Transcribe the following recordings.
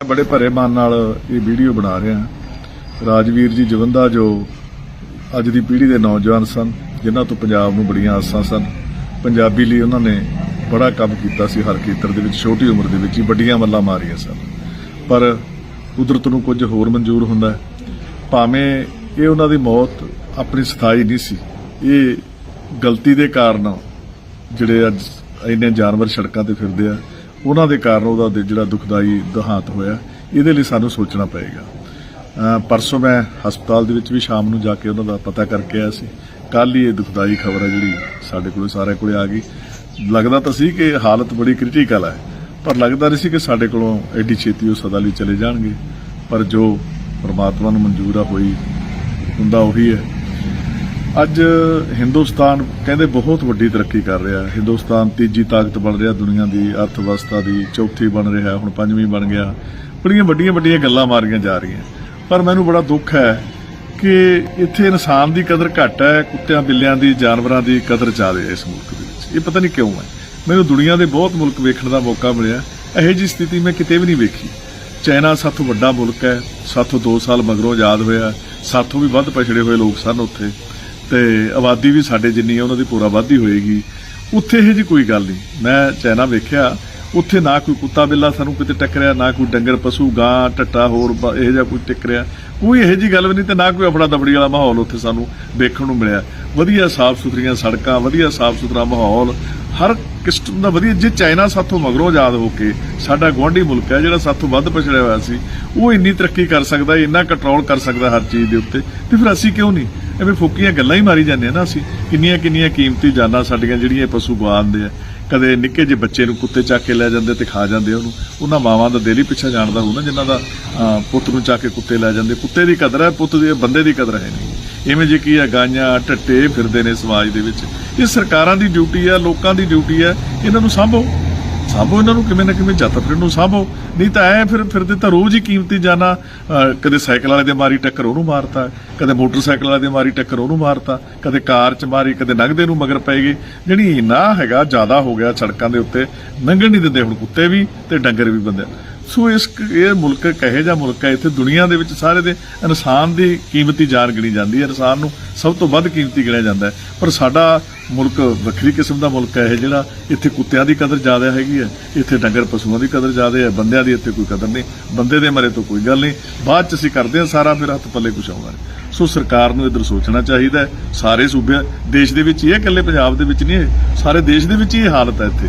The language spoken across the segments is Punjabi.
ਬੜੇ ਭਰੇ ਮਨ ਨਾਲ ਇਹ ਵੀਡੀਓ ਬਣਾ ਰਿਹਾ ਰਾਜਵੀਰ ਜੀ ਜਵੰਦਾ ਜੋ ਅੱਜ ਦੀ ਪੀੜ੍ਹੀ ਦੇ ਨੌਜਵਾਨ ਸਨ, ਜਿਨ੍ਹਾਂ ਤੋਂ ਪੰਜਾਬ ਨੂੰ ਬੜੀਆਂ ਆਸਾਂ ਸਨ। ਪੰਜਾਬੀ ਲਈ ਉਹਨਾਂ ਨੇ ਬੜਾ ਕੰਮ ਕੀਤਾ ਸੀ ਹਰ ਖੇਤਰ ਦੇ ਵਿੱਚ, ਛੋਟੀ ਉਮਰ ਦੇ ਵਿੱਚ ਹੀ ਵੱਡੀਆਂ ਮੱਲਾਂ ਮਾਰੀਆਂ ਸਨ। ਪਰ ਕੁਦਰਤ ਨੂੰ ਕੁਝ ਹੋਰ ਮਨਜ਼ੂਰ ਹੁੰਦਾ ਭਾਵੇਂ ਇਹ ਉਹਨਾਂ ਦੀ ਮੌਤ ਆਪਣੀ ਸਥਾਈ ਨਹੀਂ ਸੀ, ਇਹ ਗਲਤੀ ਦੇ ਕਾਰਨ ਜਿਹੜੇ ਅੱਜ ਇੰਨੇ ਜਾਨਵਰ ਸੜਕਾਂ ਤੇ ਫਿਰਦੇ ਆ ਉਹਨਾਂ ਦੇ ਕਾਰਨ ਉਹਦਾ ਜਿਹੜਾ ਦੁਖਦਾਈ ਦੇਹਾਂਤ ਹੋਇਆ, ਇਹਦੇ ਲਈ ਸਾਨੂੰ ਸੋਚਣਾ ਪਏਗਾ। ਪਰਸੋਂ ਮੈਂ ਹਸਪਤਾਲ ਦੇ ਵਿੱਚ ਵੀ ਸ਼ਾਮ ਨੂੰ ਜਾ ਕੇ ਉਹਨਾਂ ਦਾ ਪਤਾ ਕਰਕੇ ਆਇਆ ਸੀ। ਕੱਲ ਹੀ ਇਹ ਦੁਖਦਾਈ ਖਬਰ ਹੈ ਜਿਹੜੀ ਸਾਡੇ ਕੋਲ, ਸਾਰਿਆਂ ਕੋਲੇ ਆ ਗਈ। ਲੱਗਦਾ ਤਾਂ ਸੀ ਕਿ ਹਾਲਤ ਬੜੀ ਕ੍ਰਿਟੀਕਲ ਹੈ ਪਰ ਲੱਗਦਾ ਨਹੀਂ ਸੀ ਕਿ ਸਾਡੇ ਕੋਲੋਂ ਐਡੀ ਛੇਤੀ ਉਹ ਸਦਾ ਲਈ ਚਲੇ ਜਾਣਗੇ। ਪਰ ਜੋ ਪਰਮਾਤਮਾ ਨੂੰ ਮਨਜ਼ੂਰ ਆ, ਹੋਈ, ਹੁੰਦਾ ਉਹੀ ਹੈ। ਅੱਜ ਹਿੰਦੁਸਤਾਨ ਕਹਿੰਦੇ ਬਹੁਤ ਵੱਡੀ ਤਰੱਕੀ ਕਰ ਰਿਹਾ ਹੈ। ਹਿੰਦੁਸਤਾਨ ਤੀਜੀ ਤਾਕਤ ਬਣ ਰਿਹਾ, ਦੁਨੀਆ ਦੀ ਅਰਥ ਵਿਵਸਥਾ ਦੀ ਚੌਥੀ ਬਣ ਰਿਹਾ, ਹੁਣ ਪੰਜਵੀਂ ਬਣ ਗਿਆ। ਬੜੀਆਂ ਵੱਡੀਆਂ ਵੱਡੀਆਂ ਗੱਲਾਂ ਮਾਰੀਆਂ ਜਾ ਰਹੀਆਂ। ਪਰ ਮੈਨੂੰ ਬੜਾ ਦੁੱਖ ਹੈ ਕਿ ਇੱਥੇ ਇਨਸਾਨ ਦੀ ਕਦਰ ਘੱਟ ਹੈ, ਕੁੱਤਿਆਂ, ਬਿੱਲਿਆਂ ਦੀ, ਜਾਨਵਰਾਂ ਦੀ ਕਦਰ ਜ਼ਿਆਦਾ ਹੈ ਇਸ ਮੁਲਕ ਦੇ ਵਿੱਚ। ਇਹ ਪਤਾ ਨਹੀਂ ਕਿਉਂ ਹੈ। ਮੈਨੂੰ ਦੁਨੀਆ ਦੇ ਬਹੁਤ ਮੁਲਕ ਵੇਖਣ ਦਾ ਮੌਕਾ ਮਿਲਿਆ। ਇਹੋ ਜੀ ਸਥਿਤੀ ਮੈਂ ਕਿਤੇ ਵੀ ਨਹੀਂ ਵੇਖੀ। ਚਾਈਨਾ ਸਾਥੋਂ ਵੱਡਾ ਮੁਲਕ ਹੈ, ਸਾਥੋਂ 2 ਸਾਲ ਮਗਰੋਂ ਆਜ਼ਾਦ ਹੋਇਆ। ਸਾਥੋਂ ਵੀ ਵੱਧ ਪਛੜੇ ਹੋਏ ਲੋਕ ਸਨ ਉੱਥੇ। ਤੇ ਆਬਾਦੀ ਵੀ ਸਾਡੇ ਜਿੰਨੀ ਹੈ ਉਹਨਾਂ ਦੀ ਪੂਰਾ ਵਾਧੀ ਹੋਏਗੀ। ਉੱਥੇ ਇਹ ਜੀ ਕੋਈ ਗੱਲ ਨਹੀਂ। ਮੈਂ ਚਾਈਨਾ ਵੇਖਿਆ, ਉੱਥੇ ਨਾ ਕੋਈ ਕੁੱਤਾ ਬਿੱਲਾ ਸਾਨੂੰ ਕਿਤੇ ਟੱਕਰਿਆ, ਨਾ ਕੋਈ ਡੰਗਰ, ਪਸ਼ੂ, ਗਾਂ, ਟੱਟਾ, ਹੋਰ ਬ- ਇਹੋ ਜਿਹਾ ਕੋਈ ਟੱਕਰਿਆ। ਕੋਈ ਇਹੋ ਜੀ ਗੱਲ ਵੀ ਨਹੀਂ ਤੇ ਨਾ ਕੋਈ ਆਪਣਾ ਦਬੜੀ ਵਾਲਾ ਮਾਹੌਲ ਉੱਥੇ ਸਾਨੂੰ ਦੇਖਣ ਨੂੰ ਮਿਲਿਆ। ਵਧੀਆ ਸਾਫ਼ ਸੁਥਰੀਆਂ ਸੜਕਾਂ, ਵਧੀਆ ਸਾਫ਼ ਸੁਥਰਾ ਮਾਹੌਲ, ਹਰ ਕਿਸਮ ਦਾ ਵਧੀਆ। ਜੇ ਚਾਈਨਾ ਸਾਥੋਂ ਮਗਰੋਂ ਆਜ਼ਾਦ ਹੋ ਕੇ ਸਾਡਾ ਗੁਆਂਢੀ ਮੁਲਕ ਹੈ, ਜਿਹੜਾ ਸਾਥੋਂ ਵੱਧ ਪਛੜਿਆ ਹੋਇਆ ਸੀ, ਉਹ ਇੰਨੀ ਤਰੱਕੀ ਕਰ ਸਕਦਾ, ਇੰਨਾ ਕੰਟਰੋਲ ਕਰ ਸਕਦਾ ਹਰ ਚੀਜ਼ ਦੇ ਉੱਤੇ। ਤੇ ਫਿਰ ਅਸੀਂ ਕਿਉਂ ਨਹੀਂ? ਐਵੇਂ ਫੋਕੀਆਂ ਗੱਲਾਂ ਹੀ ਮਾਰੀ ਜਾਂਦੇ ਆ ਨਾ ਅਸੀਂ। ਕਿੰਨੀਆਂ ਕਿੰਨੀਆਂ ਕੀਮਤੀ ਜਾਨਾਂ ਸਾਡੀਆਂ ਜਿਹੜੀਆਂ ਇਹ ਪਸ਼ੂ ਗਵਾਉਂਦੇ ਆ। ਕਦੇ ਨਿੱਕੇ ਜਿਹੇ ਬੱਚੇ ਨੂੰ ਕੁੱਤੇ ਚੱਕ ਕੇ ਲੈ ਜਾਂਦੇ ਤੇ ਖਾ ਜਾਂਦੇ ਉਹਨੂੰ। ਉਹਨਾਂ ਮਾਵਾਂ ਦਾ ਦਿਲ ਹੀ ਪਿੱਛੇ ਜਾਣਦਾ ਹੋਊ ਨਾ, ਜਿਨ੍ਹਾਂ ਦਾ ਪੁੱਤ ਨੂੰ ਚੱਕ ਕੇ ਕੁੱਤੇ ਲੈ ਜਾਂਦੇ। ਕੁੱਤੇ ਦੀ ਕਦਰ ਹੈ, ਪੁੱਤ ਦੀ, ਬੰਦੇ ਦੀ ਕਦਰ ਹੈ ਨਹੀਂ। ਇਵੇਂ ਜੇ ਕੀ ਹੈ ਗਾਈਆਂ ਟੱਟੇ ਫਿਰਦੇ ਨੇ ਸਮਾਜ ਦੇ ਵਿੱਚ। ਇਹ ਸਰਕਾਰਾਂ ਦੀ ਡਿਊਟੀ ਹੈ ਲੋਕਾਂ ਦੀ ਡਿਊਟੀ ਹੈ ਇਹਨਾਂ ਨੂੰ ਸਾਂਭੋ। ਸਾਂਭੋ ਇਹਨਾਂ ਨੂੰ, ਕਿਵੇਂ ਨਾ ਕਿਵੇਂ ਜੱਤ ਫਿਰ ਨੂੰ ਸਾਂਭੋ। ਨਹੀਂ ਤਾਂ ਐ ਫਿਰ ਫਿਰਦੇ ਤਾਂ ਰੋਜ਼ ਹੀ ਕੀਮਤੀ ਜਾਨਾ ਕਦੇ ਸਾਈਕਲ ਵਾਲੇ ਦੇ ਮਾਰੀ ਟੱਕਰ ਉਹਨੂੰ ਮਾਰਤਾ, ਕਦੇ ਮੋਟਰਸਾਈਕਲ ਵਾਲੇ ਦੇ ਮਾਰੀ ਟੱਕਰ ਉਹਨੂੰ ਮਾਰਤਾ, ਕਦੇ ਕਾਰ 'ਚ ਮਾਰੀ, ਕਦੇ ਨਗਦੇ ਨੂੰ ਮਗਰ ਪੈ ਗਏ। ਜਿਹੜੀ ਇੰਨਾ ਹੈਗਾ, ਜ਼ਿਆਦਾ ਹੋ ਗਿਆ ਸੜਕਾਂ ਦੇ ਉੱਤੇ ਲੰਘਣ ਨਹੀਂ ਦਿੰਦੇ ਹੁਣ ਕੁੱਤੇ ਵੀ ਤੇ ਡੰਗਰ ਵੀ ਬੰਦੇ। ਸੋ ਇਸ ਇਹ ਮੁਲਕ ਕਹੇ ਜਾ ਮੁਲਕ ਹੈ ਇੱਥੇ ਦੁਨੀਆ ਦੇ ਵਿੱਚ ਸਾਰੇ ਦੇ ਇਨਸਾਨ ਦੀ ਕੀਮਤੀ ਜਾਨ ਗਿਣੀ ਜਾਂਦੀ ਹੈ, ਇਨਸਾਨ ਨੂੰ ਸਭ ਤੋਂ ਵੱਧ ਕੀਮਤੀ ਗਿਣਿਆ ਜਾਂਦਾ ਹੈ। ਪਰ ਸਾਡਾ ਮੁਲਕ ਵੱਖਰੀ ਕਿਸਮ ਦਾ ਮੁਲਕ ਹੈ ਇਹ ਜਿਹੜਾ ਇੱਥੇ ਕੁੱਤਿਆਂ ਦੀ ਕਦਰ ਜ਼ਿਆਦਾ ਹੈਗੀ ਹੈ, ਇੱਥੇ ਡੰਗਰ ਪਸ਼ੂਆਂ ਦੀ ਕਦਰ ਜ਼ਿਆਦਾ ਹੈ, ਬੰਦਿਆਂ ਦੀ ਇੱਥੇ ਕੋਈ ਕਦਰ ਨਹੀਂ, ਬੰਦੇ ਦੇ ਮਰੇ ਤੋਂ ਕੋਈ ਗੱਲ ਨਹੀਂ। ਬਾਅਦ ਚ ਅਸੀਂ ਕਰਦੇ ਹਾਂ ਸਾਰਾ ਫਿਰ ਹੱਥ ਪੱਲੇ ਕੁਛ ਆਉਂਦਾ ਸੋ ਸਰਕਾਰ ਨੂੰ ਇਧਰ ਸੋਚਣਾ ਚਾਹੀਦਾ ਸਾਰੇ ਸੂਬੇ, ਦੇਸ਼ ਦੇ ਵਿੱਚ ਹੀ ਇਹ ਇਕੱਲੇ ਪੰਜਾਬ ਦੇ ਵਿੱਚ ਨਹੀਂ ਇਹ ਸਾਰੇ ਦੇਸ਼ ਦੇ ਵਿੱਚ ਹੀ ਹਾਲਤ ਹੈ ਇੱਥੇ।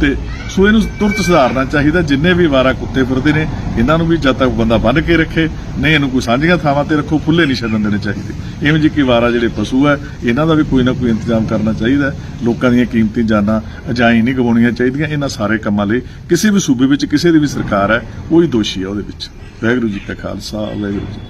ਤੇ ਸੋ ਇਹਨੂੰ ਤੁਰਤ ਸੁਧਾਰਨਾ ਚਾਹੀਦਾ, ਜਿੰਨੇ ਵੀ ਵਾਰਾ ਕੁੱਤੇ ਫਿਰਦੇ ਨੇ, ਇਹਨਾਂ ਨੂੰ ਵੀ ਜਦ ਤੱਕ ਬੰਦਾ ਬੰਨ ਕੇ ਰੱਖੇ, ਨਹੀਂ ਇਹਨੂੰ ਕੋਈ ਸਾਂਝੀਆਂ ਥਾਵਾਂ ਤੇ ਰੱਖੋ ਖੁੱਲੇ ਨਹੀਂ ਛੱਡਣ ਦੇਣੇ ਚਾਹੀਦੇ। ਇਵੇਂ ਜੀ ਕਿ ਵਾਰਾ ਜਿਹੜੇ ਪਸ਼ੂ ਹੈ ਇਹਨਾਂ ਦਾ ਵੀ ਕੋਈ ਨਾ ਕੋਈ ਇੰਤਜ਼ਾਮ ਕਰਨਾ ਚਾਹੀਦਾ ਲੋਕਾਂ ਦੀਆਂ ਕੀਮਤੀ ਜਾਨਾਂ ਅਜਾਈ ਨਹੀਂ ਗਵਾਉਣੀਆਂ ਚਾਹੀਦੀਆਂ, ਇਹਨਾਂ ਸਾਰੇ ਕੰਮਾਂ ਲਈ ਕਿਸੇ ਵੀ ਸੂਬੇ ਵਿੱਚ ਕਿਸੇ ਦੀ ਵੀ ਸਰਕਾਰ ਹੈ ਉਹ ਦੋਸ਼ੀ ਹੈ ਉਹਦੇ ਵਿੱਚ। ਵਾਹਿਗੁਰੂ ਜੀ ਕਾ ਖਾਲਸਾ, ਵਾਹਿਗੁਰੂ ਜੀ